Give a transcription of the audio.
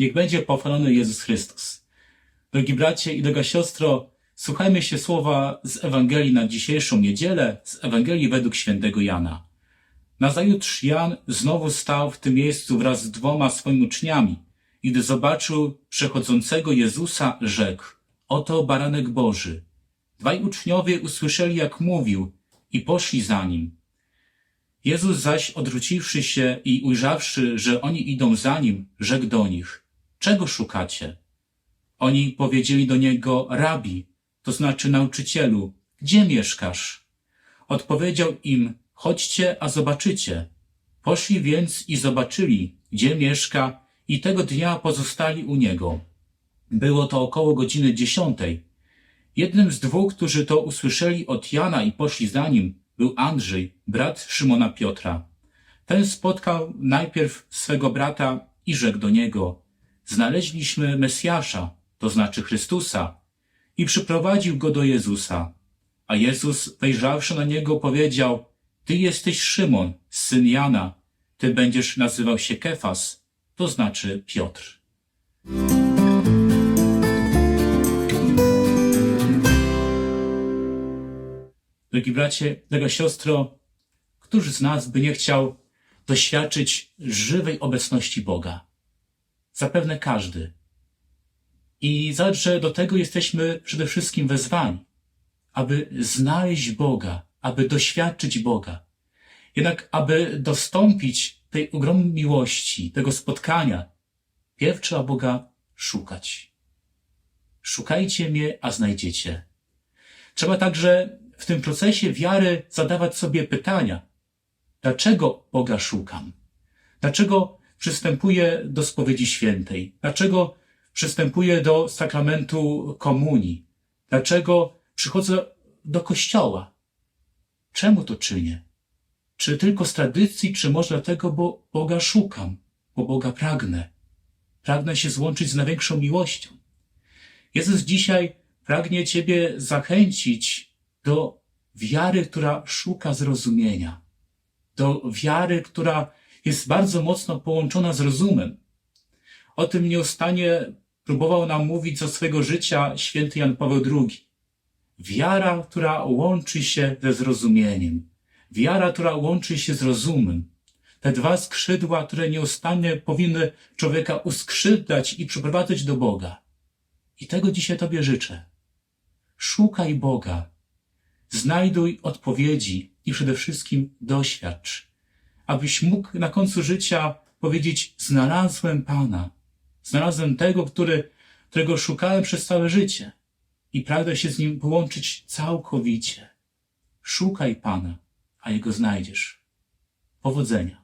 Niech będzie pochwalony Jezus Chrystus. Drogi bracie i droga siostro, słuchajmy się słowa z Ewangelii na dzisiejszą niedzielę, z Ewangelii według świętego Jana. Nazajutrz Jan znowu stał w tym miejscu wraz z dwoma swoimi uczniami i gdy zobaczył przechodzącego Jezusa, rzekł, oto baranek Boży. Dwaj uczniowie usłyszeli, jak mówił i poszli za nim. Jezus zaś odwróciwszy się i ujrzawszy, że oni idą za nim, rzekł do nich, czego szukacie? Oni powiedzieli do niego, rabi, to znaczy nauczycielu, gdzie mieszkasz? Odpowiedział im, chodźcie, a zobaczycie. Poszli więc i zobaczyli, gdzie mieszka i tego dnia pozostali u niego. Było to około godziny dziesiątej. Jednym z dwóch, którzy to usłyszeli od Jana i poszli za nim, był Andrzej, brat Szymona Piotra. Ten spotkał najpierw swego brata i rzekł do niego, znaleźliśmy Mesjasza, to znaczy Chrystusa, i przyprowadził go do Jezusa. A Jezus, wejrzawszy na niego, powiedział, ty jesteś Szymon, syn Jana, ty będziesz nazywał się Kefas, to znaczy Piotr. Drogi bracie, droga siostro, któż z nas by nie chciał doświadczyć żywej obecności Boga? Zapewne każdy. I zobacz, że do tego jesteśmy przede wszystkim wezwani, aby znaleźć Boga, aby doświadczyć Boga. Jednak, aby dostąpić tej ogromnej miłości, tego spotkania, pierw trzeba Boga szukać. Szukajcie mnie, a znajdziecie. Trzeba także w tym procesie wiary zadawać sobie pytania. Dlaczego Boga szukam? Dlaczego przystępuję do spowiedzi świętej? Dlaczego przystępuję do sakramentu komunii? Dlaczego przychodzę do kościoła? Czemu to czynię? Czy tylko z tradycji, czy może dlatego, bo Boga szukam, bo Boga pragnę? Pragnę się złączyć z największą miłością. Jezus dzisiaj pragnie Ciebie zachęcić do wiary, która szuka zrozumienia, do wiary, która jest bardzo mocno połączona z rozumem. O tym nieustannie próbował nam mówić za swego życia święty Jan Paweł II. Wiara, która łączy się ze zrozumieniem. Wiara, która łączy się z rozumem. Te dwa skrzydła, które nieustannie powinny człowieka uskrzydlać i przyprowadzać do Boga. I tego dzisiaj Tobie życzę. Szukaj Boga. Znajduj odpowiedzi i przede wszystkim doświadcz. Abyś mógł na końcu życia powiedzieć, znalazłem Pana. Znalazłem tego, który, którego szukałem przez całe życie i pragnę się z nim połączyć całkowicie. Szukaj Pana, a Jego znajdziesz. Powodzenia.